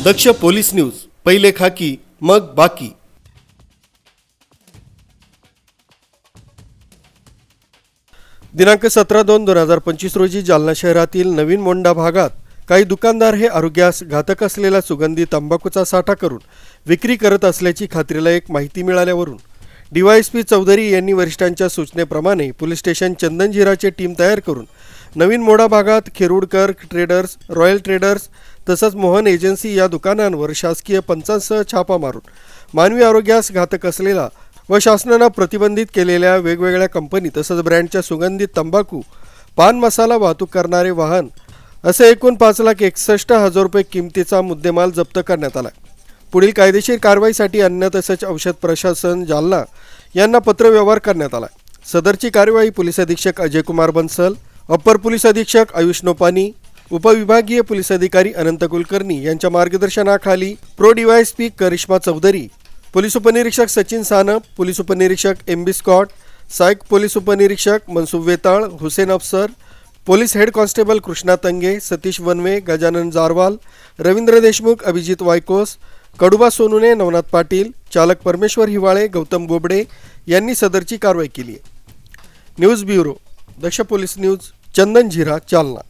दक्ष police news पहिले खाकी मग बाकी. दिनांक सतरा दोन दोन हजार पंचवीस रोजी जालना शहरातील नवीन मोंडा भागात काही दुकानदार हे आरोग्यास घातक असलेला सुगंधी तंबाखूचा साठा करून विक्री करत असल्याची खात्रीला एक माहिती मिळाल्यावरून डीवायएसपी चौधरी यांनी वरिष्ठांच्या सूचनेप्रमाणे पोलीस स्टेशन चंदनजिराचे टीम तयार करून नवीन मोडा भागात खेरुडकर ट्रेडर्स रॉयल ट्रेडर्स तसंच मोहन एजन्सी या दुकानांवर शासकीय पंचांसह छापा मारून मानवी आरोग्यास घातक असलेला व शासनानं प्रतिबंधित केलेल्या वेगवेगळ्या कंपनी तसंच ब्रँडच्या सुगंधित तंबाखू पान मसाला वाहतूक करणारे वाहन असे एकूण पाच लाख एकसष्ट हजार रुपये किमतीचा मुद्देमाल जप्त करण्यात आला. पुढील कायदेशीर कारवाईसाठी अन्न तसंच औषध प्रशासन जालना यांना पत्रव्यवहार करण्यात आला. सदरची कार्यवाही पोलीस अधीक्षक अजय कुमार बन्सल अप्पर पोलीस अधीक्षक आयुष नोपानी उपविभागीय पोलीस अधिकारी अनंत कुलकर्णी यांच्या मार्गदर्शनाखाली pro DYSP Karishma Chaudhary police उपनिरीक्षक सचिन सानप पोलीस उपनिरीक्षक एम बी स्कॉट सहाय्यक पोलीस उपनिरीक्षक Mansukh Vetal Hussain Afsar police head constable Krishna Tange Satish Vanve Gajanan Jarwal Ravindra Deshmukh Abhijit Waykos Kaduba Sonune Navnath Patil चालक परमेश्वर हिवाळे गौतम बोबडे यांनी सदरची कारवाई केली आहे. News bureau Daksh police news Chandan Zira Jalna